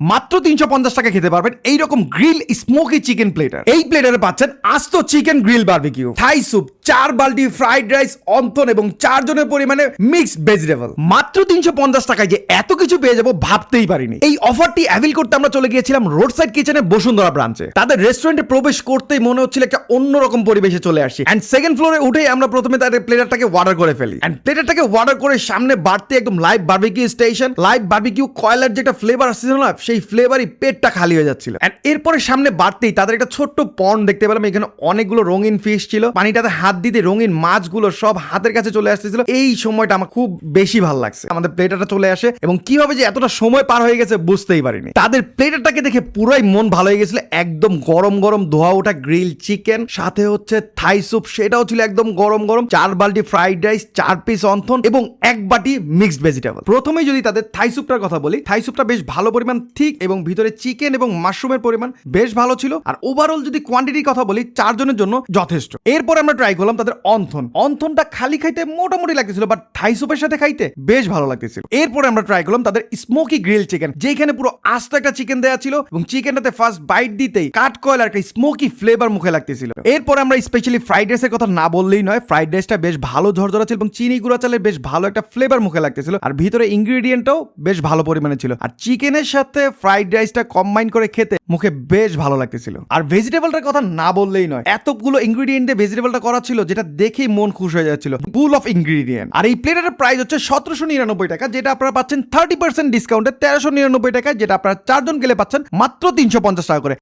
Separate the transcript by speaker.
Speaker 1: মাত্র তিনশো পঞ্চাশ টাকা খেতে পারবেন এইরকম গ্রিল স্মোকি চিকেন প্লেটার এই প্লেটারে পাচ্ছেন আস্ত chicken grill barbecue Thai soup চার বালতি ফ্রাইড রাইস অন্তন এবং চারজনের পরিমাণে মিক্সড ভেজিটেবল মাত্র তিনশো পঞ্চাশ টাকায় যে এত কিছু পেয়ে যাব ভাবতেই পারিনি। এই অফারটি অ্যাভিল করতে আমরা চলে গিয়েছিলাম রোড সাইড কিচেনে বসুন্ধরা ব্রাঞ্চে তাদের রেস্টুরেন্টে প্রবেশ করতেই মনে হচ্ছিল একটা অন্যরকম পরিবেশে চলে আসি অ্যান্ড সেকেন্ড ফ্লোরে উঠেই আমরা প্রথমে তাদের প্লেটারটাকে অর্ডার করে ফেলি। অ্যান্ড প্লেটারটাকে অর্ডার করে সামনে বাড়তে একদম live barbecue station live barbecue কয়লার যে একটা ফ্লেভার আসছিল না, সেই ফ্লেভারই পেটটা খালি হয়ে যাচ্ছিল। অ্যান্ড এরপরে সামনে বাড়তেই তাদের একটা ছোট্ট পন্ড দেখতে পেলাম, এখানে অনেকগুলো রঙিন ফিশ ছিল। পানিটাতে হাত দিতে রঙিন মাছগুলো সব হাতের কাছে চলে আসতেছিল। এই সময়টা আমার খুব বেশি ভালো লাগছে। আমাদের প্লেটারটা চলে আসে এবং কীভাবে যে এতটা সময় পার হয়ে গেছে বুঝতেই পারিনি। তাদের প্লেটারটাকে দেখে পুরাই মন ভালো হয়ে গেছিল। একদম গরম গরম ধোয়া ওঠা গ্রিল চিকেন সাথে হচ্ছে থাই স্যুপ সেটাও ছিল একদম গরম গরম। চার বালটি ফ্রাইড রাইস চার পিস অন্থন এবং এক বাটি মিক্সড ভেজিটেবল প্রথমেই যদি তাদের থাই স্যুপটার কথা বলি থাই স্যুপটা বেশ ভালো পরিমাণ ঠিক এবং ভিতরে চিকেন এবং মাশরুমের পরিমাণ বেশ ভালো ছিল। আর ওভারঅল যদি কোয়ান্টিটির কথা বলি, চারজনের জন্য যথেষ্ট। এরপর আমরা ট্রাই করলাম তাদের অন্থন। অন্থনটা খালি খাইতে মোটামুটি লাগতেছিল বাট থাই স্যুপের সাথে খাইতে বেশ ভালো লাগতেছিল। এরপরে আমরা ট্রাই করলাম তাদের স্মোকি গ্রিল চিকেন যেখানে পুরো আস্ত একটা চিকেন দেওয়া ছিল, এবং চিকেনটাতে ফার্স্ট বাইট দিতেই কাট কয়লার একটা স্মোকি ফ্লেভার মুখে লাগতেছিল। এরপরে আমরা স্পেশালি ফ্রাইড রাইসের কথা না বললেই নয় ফ্রাইড রাইসটা বেশ ভালো ঝরঝরা ছিল এবং চিনি গুঁড়া চালের বেশ ভালো একটা ফ্লেভার মুখে লাগতেছিল, আর ভিতরে ইনগ্রিডিয়েন্টটাও বেশ ভালো পরিমাণে ছিল। আর চিকেনের সাথে ফ্রাইড রাইসটা কম্বাইন করে খেতে মুখে বেশ ভালো লাগতেছিল। আর ভেজিটেবলটার কথা না বললেই নয়, এতগুলো ইনগ্রিডিয়েন্ট ভেজিটেবলটা করা ছিল যেটা দেখেই মন খুশ হয়ে যাচ্ছিল। ফুল অফ ইনগ্রিডিয়েন্ট আর এই প্লেটারের প্রাইস হচ্ছে সতেরোশো নিরানব্বই টাকা, যেটা আপনারা পাচ্ছেন থার্টি পার্সেন্ট ডিসকাউন্টে তেরোশো নিরানব্বই টাকা যেটা আপনারা চারজন গেলে পাচ্ছেন মাত্র তিনশো পঞ্চাশ টাকা করে।